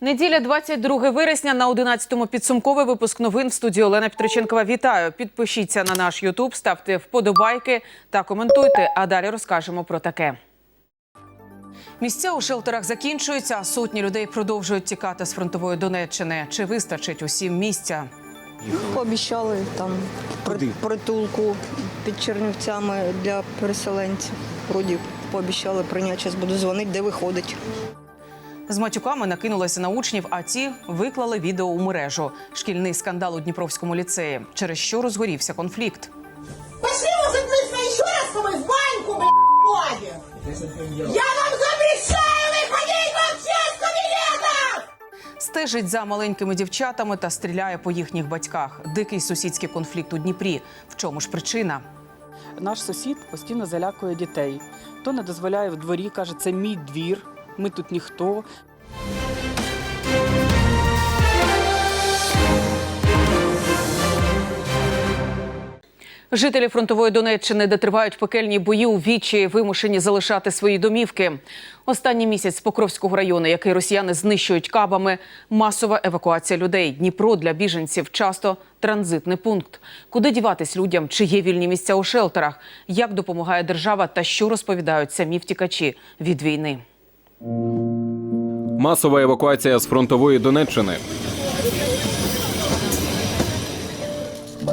Неділя 22 вересня на 11-му підсумковий випуск новин в студії Олена Петриченкова. Вітаю! Підпишіться на наш Ютуб, ставте вподобайки та коментуйте. А далі розкажемо про таке. Місця у шелтерах закінчуються, а сотні людей продовжують тікати з фронтової Донеччини. Чи вистачить усім місця? Пообіцяли там при- притулку під Чернівцями для переселенців. Вроді пообіцяли прийняти, зараз буду дзвонити, де виходить. З матюками накинулися на учнів, а ті виклали відео у мережу. Шкільний скандал у Дніпровському ліцеї, через що розгорівся конфлікт. Пошли, может, мы еще раз с тобой в баньку, блядь. Я вам запрещаю выходить вообще с кабинета! Стежить за маленькими дівчатами та стріляє по їхніх батьках. Дикий сусідський конфлікт у Дніпрі. В чому ж причина? Наш сусід постійно залякує дітей. То не дозволяє в дворі, каже, це мій двір, ми тут ніхто. Жителі фронтової Донеччини, де тривають пекельні бої у вічі, вимушені залишати свої домівки. Останній місяць з Покровського району, який росіяни знищують кабами, масова евакуація людей. Дніпро для біженців часто транзитний пункт. Куди діватись людям? Чи є вільні місця у шелтерах? Як допомагає держава та що розповідають самі втікачі від війни? Масова евакуація з фронтової Донеччини.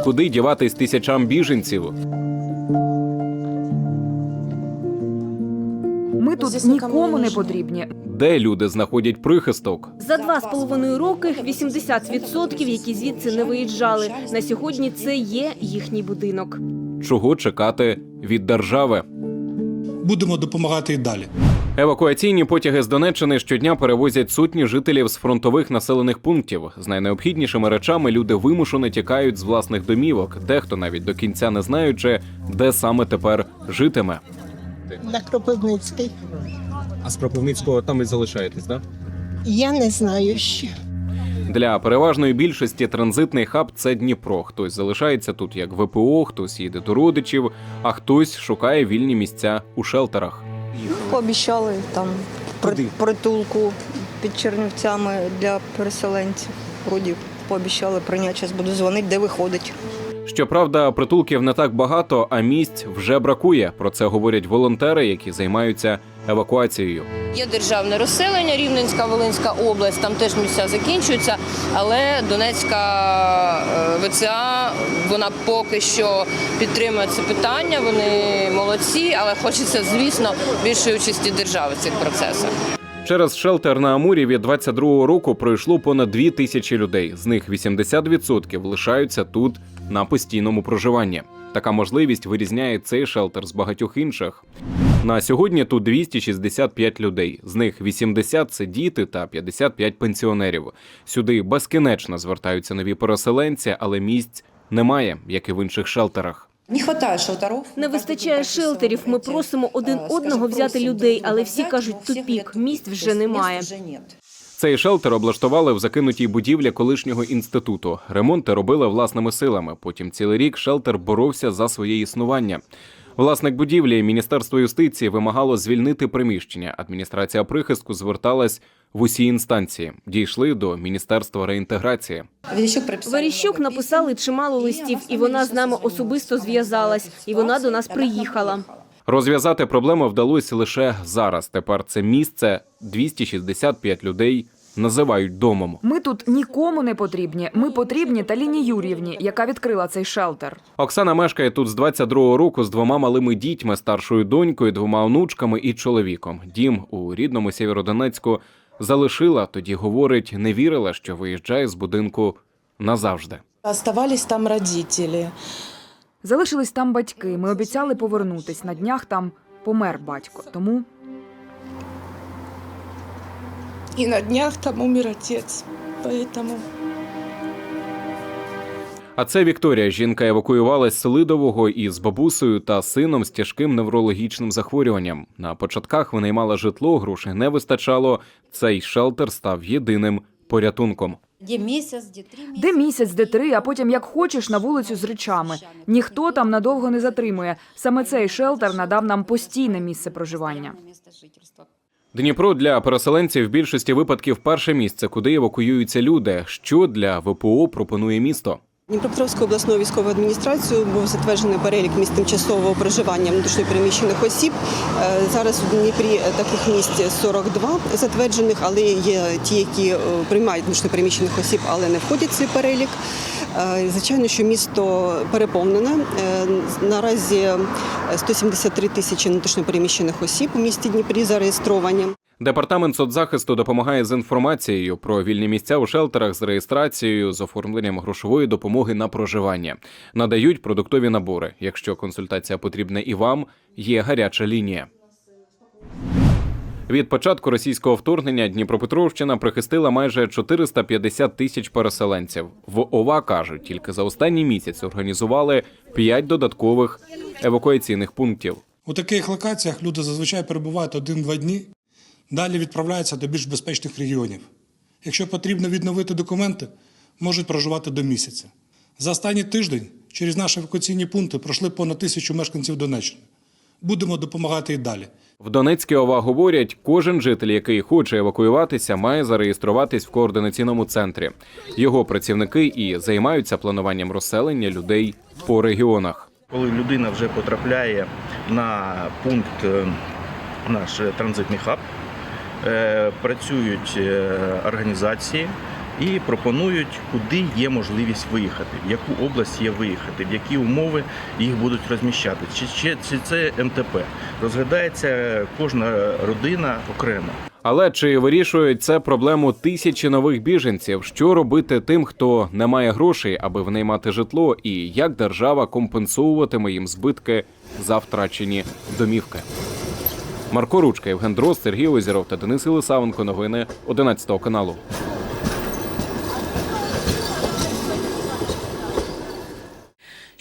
Куди діватись тисячам біженців? Ми тут нікому не потрібні. Де люди знаходять прихисток? За два з половиною роки 80%, які звідси не виїжджали. На сьогодні це є їхній будинок. Чого чекати від держави? Будемо допомагати і далі. Евакуаційні потяги з Донеччини щодня перевозять сотні жителів з фронтових населених пунктів. З найнеобхіднішими речами люди вимушено тікають з власних домівок, дехто навіть до кінця не знаючи, де саме тепер житиме. на Кропивницький. А з Кропивницького там і залишаєтесь, так? Я не знаю ще. Для переважної більшості транзитний хаб це Дніпро. Хтось залишається тут як ВПО, хтось їде до родичів, а хтось шукає вільні місця у шелтерах. Пообіцяли там при- притулку під Чернівцями для переселенців. Вроді пообіщали прийняти, зараз буду дзвонити, де виходить. Щоправда, притулків не так багато, а місць вже бракує. Про це говорять волонтери, які займаються евакуацією. Є державне розселення, Рівненська, Волинська область, там теж місця закінчуються, але Донецька е, ВЦА вона поки що підтримує це питання. Вони молодці, але хочеться, звісно, більшої участі держави в цих процесах. Через шелтер на Амурі від 22-го року пройшло понад 2 тисячі людей. З них 80% лишаються тут на постійному проживанні. Така можливість вирізняє цей шелтер з багатьох інших. На сьогодні тут 265 людей. З них 80 – це діти та 55 пенсіонерів. Сюди безкінечно звертаються нові переселенці, але місць немає, як і в інших шелтерах. Не хватає шелтерів. Не вистачає шелтерів. Ми просимо один одного взяти людей, але всі кажуть тупік. Місць вже немає. Цей шелтер облаштували в закинутій будівлі колишнього інституту. Ремонти робили власними силами. Потім цілий рік шелтер боровся за своє існування. Власник будівлі Міністерство юстиції вимагало звільнити приміщення. Адміністрація прихистку зверталась в усі інстанції. Дійшли до міністерства реінтеграції. Веріщук написали чимало листів, і вона з нами особисто зв'язалась, і вона до нас приїхала. Розв'язати проблему вдалося лише зараз. Тепер це місце 265 людей називають домом. Ми тут нікому не потрібні. Ми потрібні Таліні Юр'ївні, яка відкрила цей шелтер. Оксана мешкає тут з 22-го року з двома малими дітьми, старшою донькою, двома онучками і чоловіком. Дім у рідному Сєвєродонецьку залишила. Тоді говорить, не вірила, що виїжджає з будинку назавжди. Оставались там родителі. Залишились там батьки. Ми обіцяли повернутись. На днях там помер батько. Тому І на днях там умер отець. Поэтому А це Вікторія. Жінка евакуювалась з Селидового із бабусею та сином з тяжким неврологічним захворюванням. На початках винаймала житло, грошей не вистачало. Цей шелтер став єдиним порятунком. Де місяць, де три місяці. де місяць, де три, а потім як хочеш на вулицю з речами. Ніхто там надовго не затримує. Саме цей шелтер надав нам постійне місце проживання. Дніпро для переселенців в більшості випадків перше місце, куди евакуюються люди. Що для ВПО пропонує місто? Дніпропетровською обласною військовою адміністрацією був затверджений перелік місць тимчасового проживання внутрішньопереміщених осіб. Е, Зараз у Дніпрі таких місць 42 затверджених, але є ті, які е, приймають внутрішньопереміщених осіб, але не входять в цей перелік. Е, Звичайно, що місто переповнене. Е, Наразі 173 тисячі внутрішньопереміщених осіб у місті Дніпрі зареєстровані. Департамент соцзахисту допомагає з інформацією про вільні місця у шелтерах з реєстрацією, з оформленням грошової допомоги на проживання. Надають продуктові набори. Якщо консультація потрібна і вам, є гаряча лінія. Від початку російського вторгнення Дніпропетровщина прихистила майже 450 тисяч переселенців. В ОВА кажуть, тільки за останній місяць організували 5 додаткових евакуаційних пунктів. У таких локаціях люди зазвичай перебувають один-два дні, далі відправляються до більш безпечних регіонів. Якщо потрібно відновити документи, можуть проживати до місяця. За останній тиждень через наші евакуаційні пункти пройшли понад тисячу мешканців Донеччини. Будемо допомагати і далі. В Донецькій ОВА говорять, кожен житель, який хоче евакуюватися, має зареєструватись в координаційному центрі. Його працівники і займаються плануванням розселення людей по регіонах. Коли людина вже потрапляє на пункт, е, наш транзитний хаб, е, працюють е, організації і пропонують, куди є можливість виїхати, в яку область є виїхати, в які умови їх будуть розміщати. Чи, чи, чи це МТП? Розглядається кожна родина окремо. Але чи вирішують це проблему тисячі нових біженців? Що робити тим, хто не має грошей, аби внаймати житло, і як держава компенсовуватиме їм збитки за втрачені домівки? Марко Ручка, Євген Дрозд, Сергій Озіров та Денис Єлисавенко. Новини 11 каналу.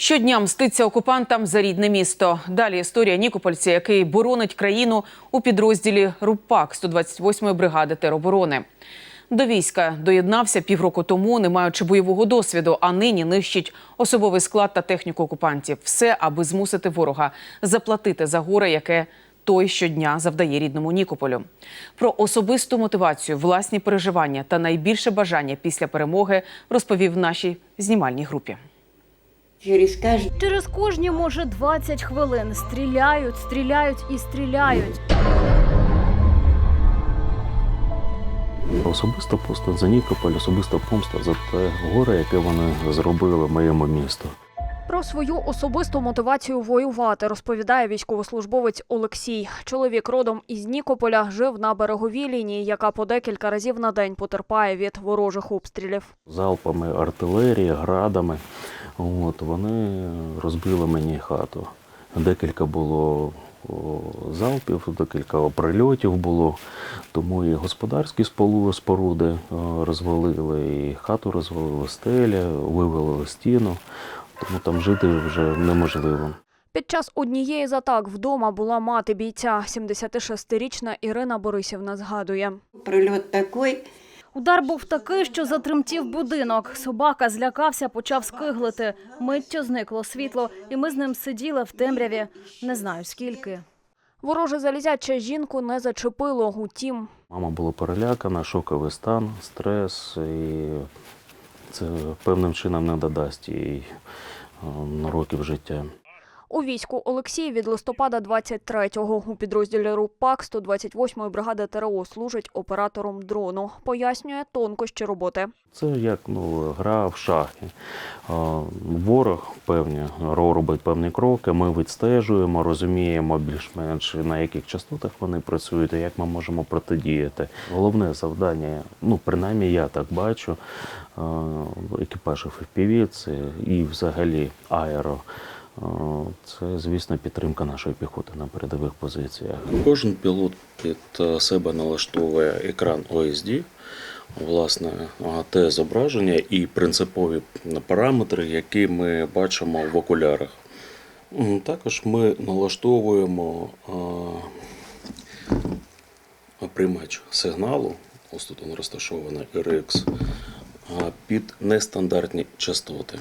Щодня мститься окупантам за рідне місто. Далі історія Нікопольця, який боронить країну у підрозділі РУПАК 128-ї бригади тероборони. До війська доєднався півроку тому, не маючи бойового досвіду, а нині нищить особовий склад та техніку окупантів. Все, аби змусити ворога заплатити за горе, яке той щодня завдає рідному Нікополю. Про особисту мотивацію, власні переживання та найбільше бажання після перемоги розповів в нашій знімальній групі. Через кожні, може, 20 хвилин стріляють, стріляють і стріляють. Особисто просто за Нікополь, особиста помста за те горе, яке вони зробили моєму місту. Про свою особисту мотивацію воювати розповідає військовослужбовець Олексій. Чоловік родом із Нікополя жив на береговій лінії, яка по декілька разів на день потерпає від ворожих обстрілів. Залпами артилерії, градами. От, вони розбили мені хату. Декілька було залпів, декілька прильотів було. Тому і господарські споруди розвалили, і хату розвалили, стеля, вивели стіну. Тому там жити вже неможливо. Під час однієї з атак вдома була мати бійця. 76-річна Ірина Борисівна згадує. Прильот такий. Удар був такий, що затремтів будинок. Собака злякався, почав скиглити. Миттю зникло світло, і ми з ним сиділи в темряві. Не знаю скільки. Вороже залізяче жінку не зачепило. Утім, Мама була перелякана, шоковий стан, стрес, і це певним чином не додасть їй е, років життя. У війську Олексій від листопада 23-го у підрозділі РУПАК 128-ї бригади ТРО служить оператором дрону. Пояснює тонкощі роботи. Це як ну, гра в шахи. Ворог певні ро- робить певні кроки. Ми відстежуємо, розуміємо більш-менш на яких частотах вони працюють, і як ми можемо протидіяти. Головне завдання, ну принаймні я так бачу, е, екіпажів FPV, це і взагалі аеро. Це, звісно, підтримка нашої піхоти на передових позиціях. Кожен пілот під е, себе налаштовує екран OSD, власне, те зображення і принципові параметри, які ми бачимо в окулярах. Також ми налаштовуємо приймач сигналу, ось тут він розташований RX, під нестандартні частоти.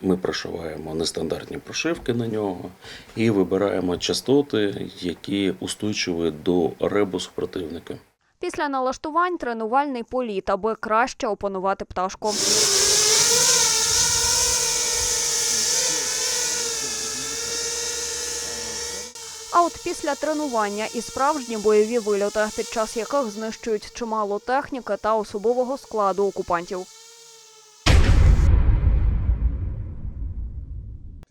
Ми прошиваємо нестандартні прошивки на нього і вибираємо частоти, які устойчиві до ребусу противника. Після налаштувань тренувальний політ, аби краще опанувати пташку. А от після тренування і справжні бойові вильоти, під час яких знищують чимало техніки та особового складу окупантів.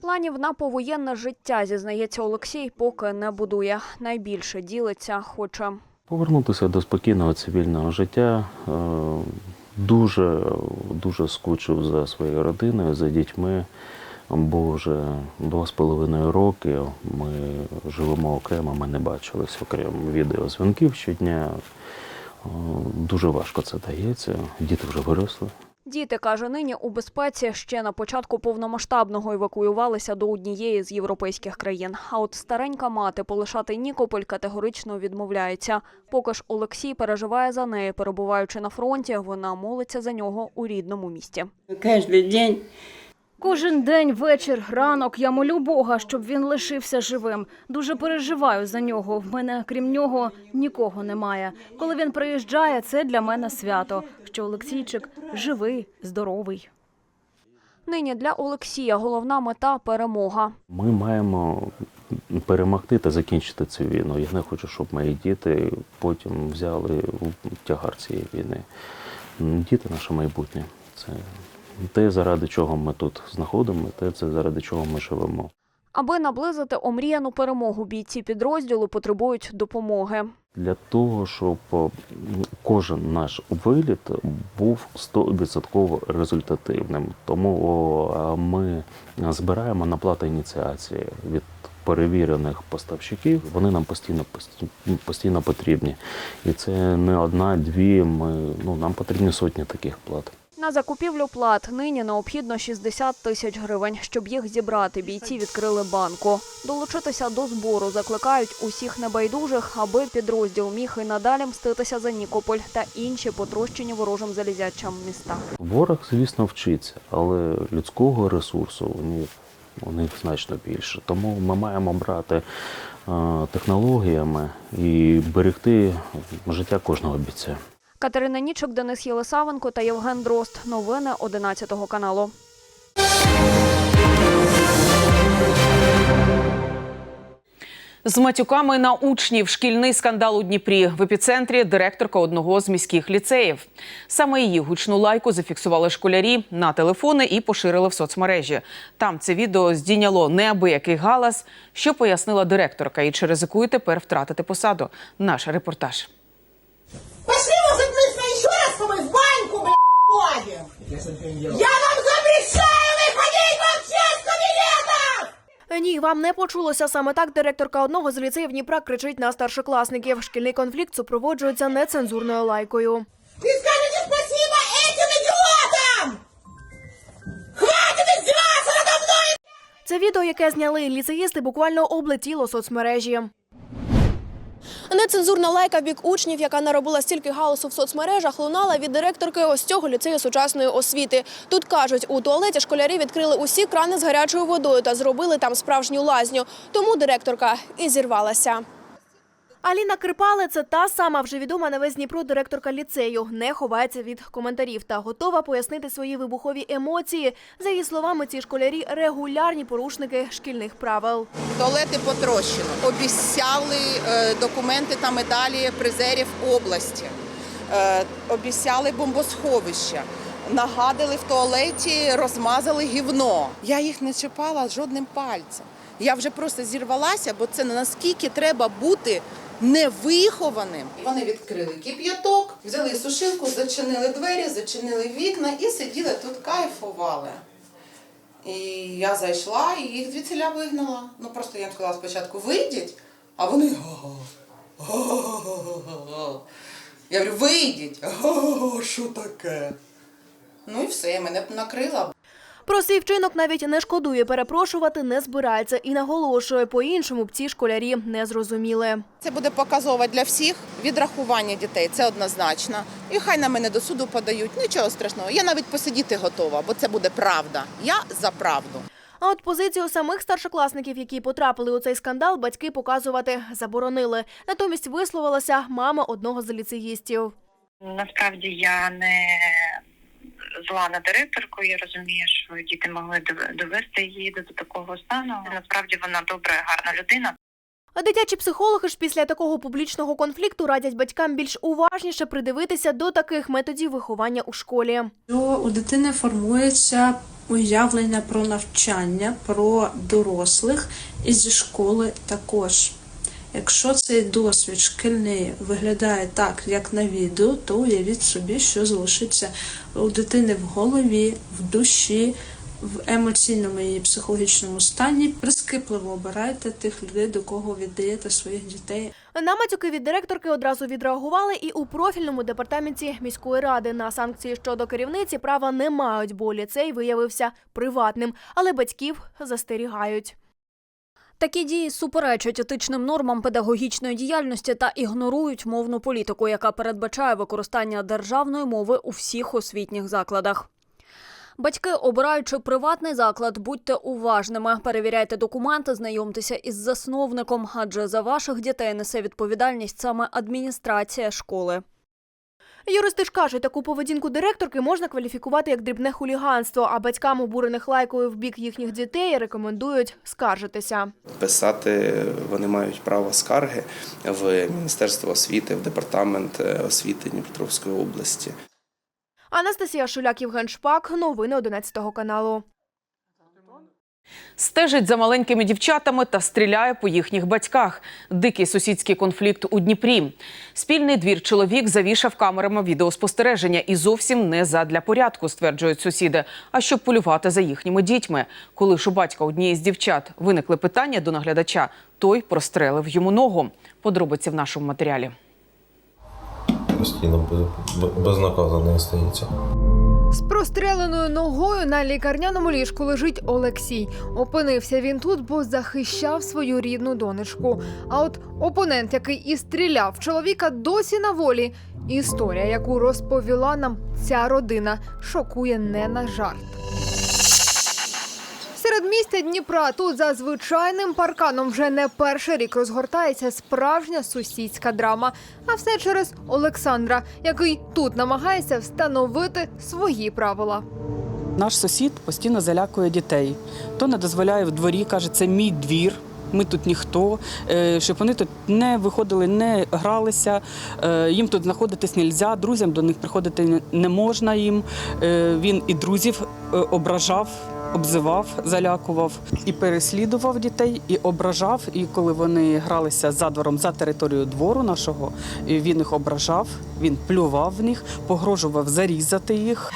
Планів на повоєнне життя, зізнається Олексій, поки не будує. Найбільше ділиться, хоче Повернутися до спокійного цивільного життя. Е, Дуже, дуже скучив за своєю родиною, за дітьми, бо вже два з половиною роки ми живемо окремо, ми не бачилися, окремо відеозвінків щодня. Е, Дуже важко це дається. Діти вже виросли. Діти, каже, нині у безпеці ще на початку повномасштабного евакуювалися до однієї з європейських країн. А от старенька мати полишати Нікополь категорично відмовляється. Поки ж Олексій переживає за неї, перебуваючи на фронті, вона молиться за нього у рідному місті. Кожен день Кожен день, вечір, ранок я молю Бога, щоб він лишився живим. Дуже переживаю за нього. В мене, крім нього, нікого немає. Коли він приїжджає, це для мене свято. Що Олексійчик живий, здоровий. Нині для Олексія головна мета перемога. Ми маємо перемогти та закінчити цю війну. Я не хочу, щоб мої діти потім взяли тягар цієї війни. Діти наше майбутнє. Це те, заради чого ми тут знаходимо, те, це заради чого ми живемо. Аби наблизити омріяну перемогу, бійці підрозділу потребують допомоги. Для того, щоб кожен наш виліт був 100% результативним. Тому ми збираємо на плату ініціації від перевірених поставщиків. Вони нам постійно постійно, постійно потрібні. І це не одна, дві. Ми ну нам потрібні сотні таких плат. На закупівлю плат нині необхідно 60 тисяч гривень. Щоб їх зібрати, бійці відкрили банку. Долучитися до збору закликають усіх небайдужих, аби підрозділ міг і надалі мститися за Нікополь та інші потрощені ворожим залізячам міста. Ворог, звісно, вчиться, але людського ресурсу них, у них значно більше. Тому ми маємо брати е, технологіями і берегти життя кожного бійця. Катерина Нічок, Денис Єлисавенко та Євген Дрозд. Новини 11 каналу. З матюками на учнів шкільний скандал у Дніпрі в епіцентрі директорка одного з міських ліцеїв. Саме її гучну лайку зафіксували школярі на телефони і поширили в соцмережі. Там це відео здійняло неабиякий галас, що пояснила директорка, і чи ризикує тепер втратити посаду. Наш репортаж. Пошли, может, мы с ней еще раз с тобой в баньку, блядь, ходим? Я вам запрещаю выходить вообще с кабинета! Ні, вам не почулося саме так. Директорка одного з ліцеїв Дніпра кричить на старшокласників. Шкільний конфлікт супроводжується нецензурною лайкою. И скажите спасибо этим идиотам! Хватит издеваться надо мной! Це відео, яке зняли ліцеїсти, буквально облетіло соцмережі. Нецензурна лайка в бік учнів, яка наробила стільки галасу в соцмережах, лунала від директорки ось цього ліцею сучасної освіти. Тут кажуть, у туалеті школярі відкрили усі крани з гарячою водою та зробили там справжню лазню. Тому директорка і зірвалася. Аліна Крипале – це та сама вже відома на весь Дніпро директорка ліцею. Не ховається від коментарів та готова пояснити свої вибухові емоції. За її словами, ці школярі регулярні порушники шкільних правил. Туалети потрощено. Обіцяли е, документи та медалі призерів області. Е, обіцяли бомбосховища. Нагадили в туалеті, розмазали гівно. Я їх не чіпала жодним пальцем. Я вже просто зірвалася, бо це наскільки треба бути невихованим. Вони відкрили кип'яток, взяли сушилку, зачинили двері, зачинили вікна і сиділи тут, кайфували. І я зайшла і їх звідсіля вигнала. Ну просто я сказала спочатку вийдіть, а вони. Я говорю, вийдіть. Що таке? Ну і все, мене накрила. Про свій вчинок навіть не шкодує, перепрошувати не збирається і наголошує, по-іншому б ці школярі не зрозуміли. Це буде показово для всіх. Відрахування дітей це однозначно. І хай на мене до суду подають. Нічого страшного. Я навіть посидіти готова, бо це буде правда. Я за правду. А от позицію самих старшокласників, які потрапили у цей скандал, батьки показувати заборонили. Натомість висловилася мама одного з ліцеїстів. Насправді я не зла на директорку. Я розумію, що діти могли довести її до такого стану. Насправді вона добра, гарна людина. А дитячі психологи ж після такого публічного конфлікту радять батькам більш уважніше придивитися до таких методів виховання у школі. У дитини формується уявлення про навчання, про дорослих і зі школи також. Якщо цей досвід шкільний виглядає так, як на відео, то уявіть собі, що залишиться у дитини в голові, в душі, в емоційному і психологічному стані. Прискіпливо обирайте тих людей, до кого віддаєте своїх дітей. На матюки від директорки одразу відреагували і у профільному департаменті міської ради. На санкції щодо керівниці права не мають, бо ліцей виявився приватним, але батьків застерігають. Такі дії суперечать етичним нормам педагогічної діяльності та ігнорують мовну політику, яка передбачає використання державної мови у всіх освітніх закладах. Батьки, обираючи приватний заклад, будьте уважними, перевіряйте документи, знайомтеся із засновником, адже за ваших дітей несе відповідальність саме адміністрація школи. Юристи ж кажуть, таку поведінку директорки можна кваліфікувати як дрібне хуліганство, а батькам, обурених лайкою в бік їхніх дітей, рекомендують скаржитися. Писати вони мають право скарги в Міністерство освіти, в департамент е, освіти Дніпропетровської області. Анастасія Шуляк, Євген Шпак. Новини 11 каналу. Стежить за маленькими дівчатами та стріляє по їхніх батьках. Дикий сусідський конфлікт у Дніпрі. Спільний двір чоловік завішав камерами відеоспостереження і зовсім не задля порядку, стверджують сусіди, а щоб полювати за їхніми дітьми. Коли ж у батька однієї з дівчат виникли питання до наглядача, той прострелив йому ногу. Подробиці в нашому матеріалі. Постійно безнаказано стається. З простреленою ногою на лікарняному ліжку лежить Олексій. Опинився він тут, бо захищав свою рідну донечку. А от опонент, який і стріляв чоловіка, досі на волі. Історія, яку розповіла нам ця родина, шокує не на жарт. Серед міста Дніпра тут за звичайним парканом вже не перший рік розгортається справжня сусідська драма. А все через Олександра, який тут намагається встановити свої правила. Наш сусід постійно залякує дітей. То не дозволяє в дворі, каже, це мій двір. Ми тут ніхто, е, щоб вони тут не виходили, не гралися. е, Їм тут знаходитись не можна, друзям до них приходити не- можна їм. Е, Він і друзів ображав, обзивав, залякував і переслідував дітей, і ображав. І коли вони гралися за двором за територією двору нашого, він їх ображав, він плював в них, погрожував зарізати їх.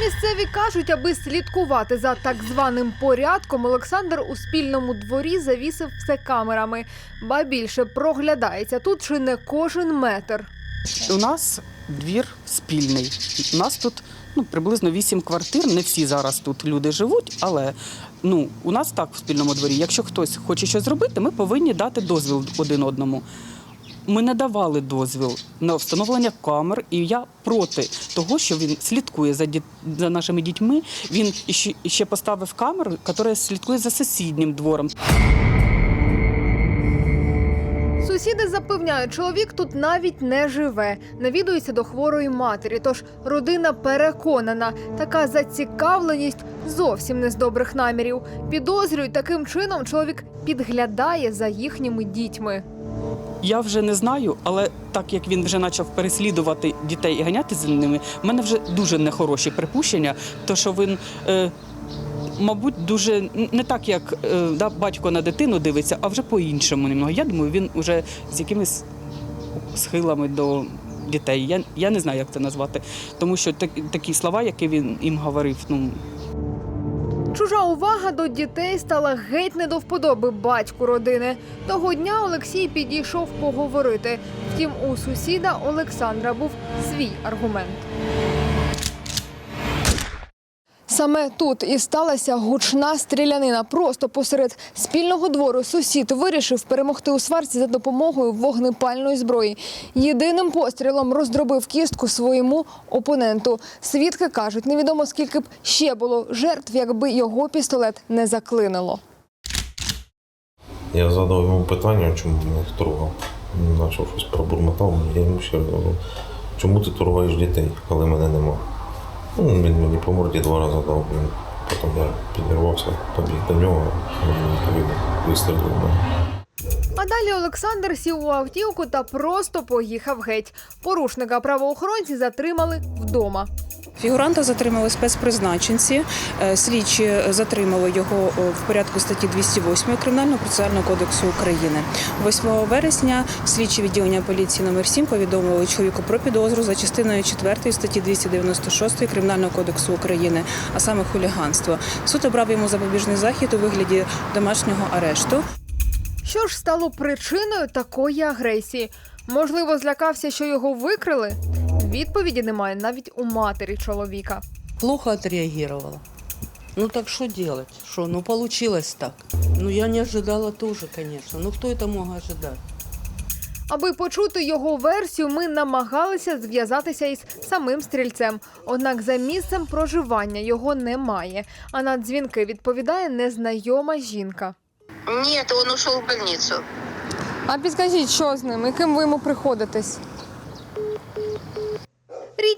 Місцеві кажуть, аби слідкувати за так званим порядком, Олександр у спільному дворі завісив все камерами. Ба більше проглядається тут чи не кожен метр. У нас двір спільний. У нас тут ну, приблизно вісім квартир. Не всі зараз тут люди живуть, але ну, у нас так в спільному дворі. Якщо хтось хоче щось зробити, ми повинні дати дозвіл один одному. Ми не давали дозвіл на встановлення камер, і я проти того, що він слідкує за діт... за нашими дітьми. Він іще поставив камеру, яка слідкує за сусіднім двором. Сусіди запевняють, чоловік тут навіть не живе, навідується до хворої матері. Тож родина переконана, така зацікавленість зовсім не з добрих намірів. Підозрюють, таким чином чоловік підглядає за їхніми дітьми. Я вже не знаю, але так як він вже почав переслідувати дітей і ганяти за ними, в мене вже дуже нехороші припущення, то що він. Е, Мабуть, дуже не так, як е, да, батько на дитину дивиться, а вже по-іншому. немного. Я думаю, він вже з якимись схилами до дітей. Я, я не знаю, як це назвати. Тому що так, такі слова, які він їм говорив, ну Чужа увага до дітей стала геть не до вподоби батьку родини. Того дня Олексій підійшов поговорити. Втім, у сусіда Олександра був свій аргумент. Саме тут і сталася гучна стрілянина. Просто посеред спільного двору сусід вирішив перемогти у сварці за допомогою вогнепальної зброї. Єдиним пострілом роздробив кістку своєму опоненту. Свідки кажуть, невідомо скільки б ще було жертв, якби його пістолет не заклинило. Я задав йому питання, чому мене торгав. Він почав щось пробурмотав. Я йому ще чому ти торгаєш дітей, коли мене нема. Ну, він мені по морді два рази дав. Він- Потім я підірвався, побіг до нього, він вистрілив. А далі Олександр сів у автівку та просто поїхав геть. Порушника правоохоронці затримали вдома. Фігуранта затримали спецпризначенці. Е, Слідчі затримали його в порядку статті 208 Кримінального процесуального кодексу України. 8 вересня слідчі відділення поліції номер 7 повідомили чоловіку про підозру за частиною 4 статті 296 Кримінального кодексу України, а саме хуліганство. Суд обрав йому запобіжний захід у вигляді домашнього арешту. Що ж стало причиною такої агресії? Можливо, злякався, що його викрили? Відповіді немає навіть у матері чоловіка. Плохо отреагировала. Ну так что делать? Что, ну получилось так. Ну я не ожидала тоже, конечно. Ну кто это мог ожидать? Аби почути його версію, ми намагалися зв'язатися із самим стрільцем. Однак за місцем проживання його немає. А на дзвінки відповідає незнайома жінка. Нет, он ушел в больницу. А підкажіть, що з ним і ким ви йому приходитесь?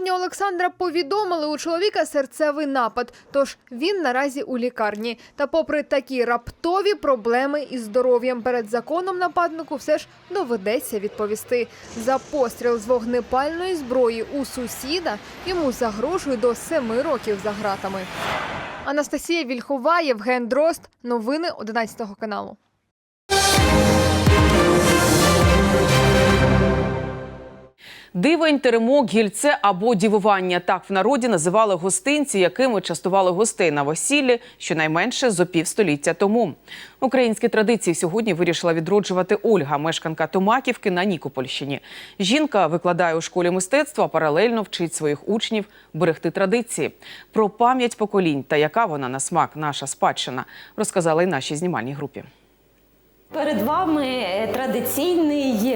Рідні Олександра повідомили у чоловіка серцевий напад, тож він наразі у лікарні. Та, попри такі раптові проблеми із здоров'ям перед законом нападнику, все ж доведеться відповісти. За постріл з вогнепальної зброї у сусіда йому загрожує до семи років за гратами. Анастасія Вільхова, Євген Дрозд. Новини 11 каналу. Дивень, теремок, гільце або дівування. Так в народі називали гостинці, якими частували гостей на весіллі щонайменше зо півстоліття тому. Українські традиції сьогодні вирішила відроджувати Ольга, мешканка Томаківки на Нікопольщині. Жінка викладає у школі мистецтва, паралельно вчить своїх учнів берегти традиції. Про пам'ять поколінь та яка вона на смак наша спадщина, розказали й нашій знімальній групі. Перед вами е, традиційний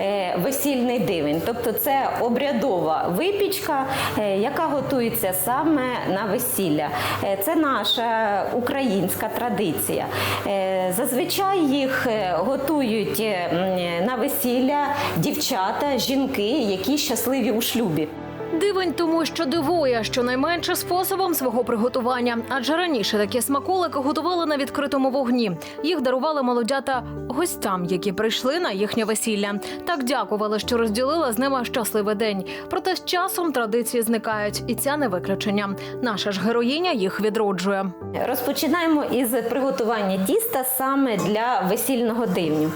е, весільний дивень, тобто це обрядова випічка, е, яка готується саме на весілля. Е, Це наша українська традиція. Е, Зазвичай їх е, готують е, на весілля дівчата, жінки, які щасливі у шлюбі. Дивень тому, що дивує, щонайменше способом свого приготування. Адже раніше такі смаколики готували на відкритому вогні. Їх дарували молодята гостям, які прийшли на їхнє весілля. Так дякували, що розділили з ними щасливий день. Проте з часом традиції зникають, і ця не виключення. Наша ж героїня їх відроджує. Розпочинаємо із приготування тіста саме для весільного дивню.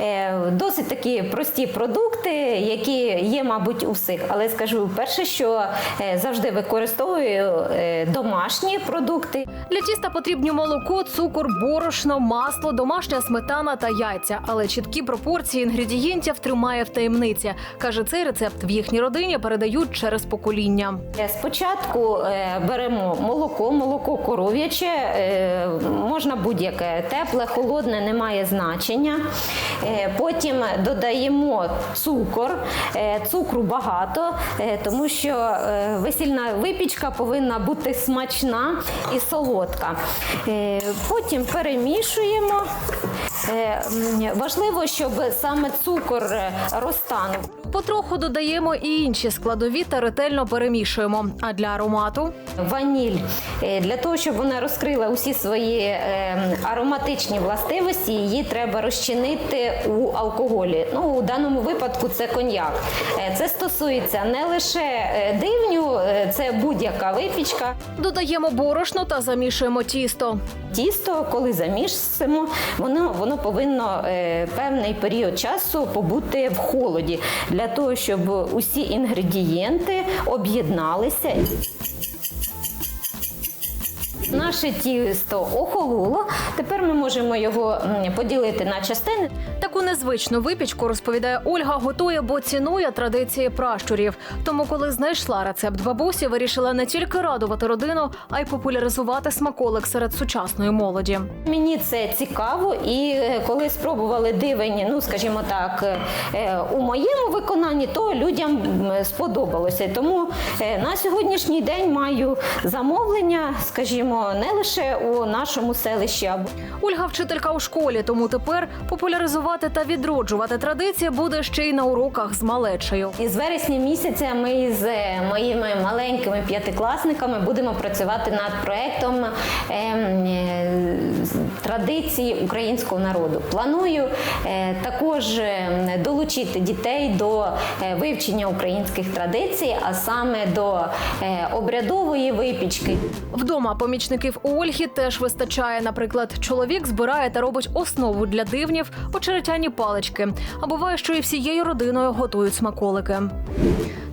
Е, Досить такі прості продукти, які є, мабуть, у всіх. Але скажу перше, що е, завжди використовую е, домашні продукти. Для тіста потрібні молоко, цукор, борошно, масло, домашня сметана та яйця. Але чіткі пропорції інгредієнтів тримає в таємниці. Каже, цей рецепт в їхній родині передають через покоління. Е, Спочатку беремо молоко, молоко коров'яче, можна будь-яке тепле, холодне, не має значення. Потім додаємо цукор, цукру багато, е, тому що е, весільна випічка повинна бути смачна і солодка. Е, Потім перемішуємо. Е, Важливо, щоб саме цукор е, розтанув. Потроху додаємо і інші складові та ретельно перемішуємо. А для аромату Ваніль Е, для того, щоб вона розкрила усі свої ароматичні властивості, її треба розчинити у алкоголі. Ну у даному випадку це коньяк. Це стосується не лише дивню, це будь-яка випічка. додаємо борошно та замішуємо тісто. Тісто, коли замішуємо, воно воно повинно е, певний період часу побути в холоді для того, щоб усі інгредієнти об'єдналися. Наше тісто охололо. Тепер ми можемо його поділити на частини. Таку незвичну випічку, розповідає Ольга, готує, бо цінує традиції пращурів. Тому, коли знайшла рецепт бабусі, вирішила не тільки радувати родину, а й популяризувати смаколик серед сучасної молоді. Мені це цікаво, і е, коли спробували дивень, ну скажімо так, е, у моєму виконанні, то людям сподобалося. Тому е, на сьогоднішній день маю замовлення, скажімо, не лише у нашому селищі, Ольга вчителька у школі, тому тепер популяризувати та відроджувати традиції буде ще й на уроках з малечею. І з вересня місяця ми з е, моїми маленькими п'ятикласниками будемо працювати над проектом ем, е, традиції українського народу. Планую е, також е, долучити дітей до е, вивчення українських традицій, а саме до обрядової випічки. Вдома помічників у Ольги теж вистачає. Наприклад, чоловік збирає та робить основу для дивнів очеретяні палички. А буває, що і всією родиною готують смаколики.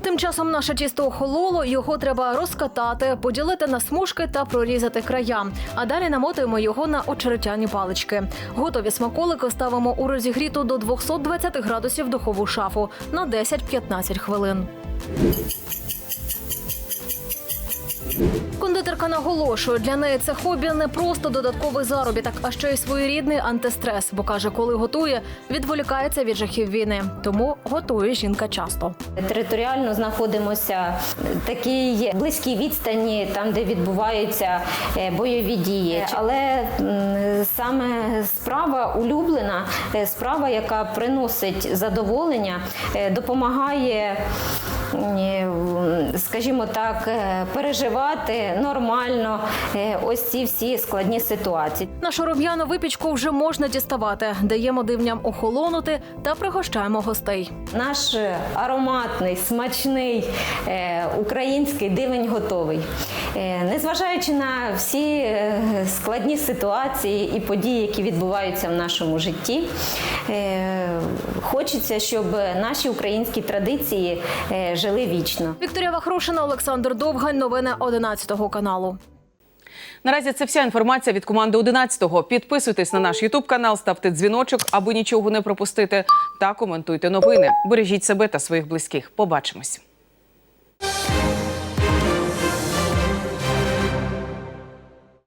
Тим часом наше тісто охололо, його треба розкатати, поділити на смужки та прорізати края. А далі намотуємо його на очеретяні палички. Готові смаколики ставимо у розігріту до 220 градусів духову шафу на 10-15 хвилин. Кондитерка наголошує, для неї це хобі не просто додатковий заробіток, а ще й своєрідний антистрес. Бо каже, коли готує, відволікається від жахів війни. Тому готує жінка часто. Територіально знаходимося в такій близькій відстані, там де відбуваються е, бойові дії. Але саме справа улюблена, е, справа, яка приносить задоволення, е, допомагає. Скажімо так, е, переживати нормально е, ось ці всі складні ситуації. Нашу рум'яну випічку вже можна діставати. Даємо дивням охолонути та пригощаємо гостей. Наш ароматний, смачний е, український дивень готовий. Незважаючи на всі складні ситуації і події, які відбуваються в нашому житті, хочеться, щоб наші українські традиції е, жили вічно. Вікторія Вахрушина, Олександр Довгань. Новини 11 каналу. Наразі це вся інформація від команди 11-го. Підписуйтесь на наш Ютуб канал, ставте дзвіночок, аби нічого не пропустити. Та коментуйте новини. Бережіть себе та своїх близьких. Побачимось.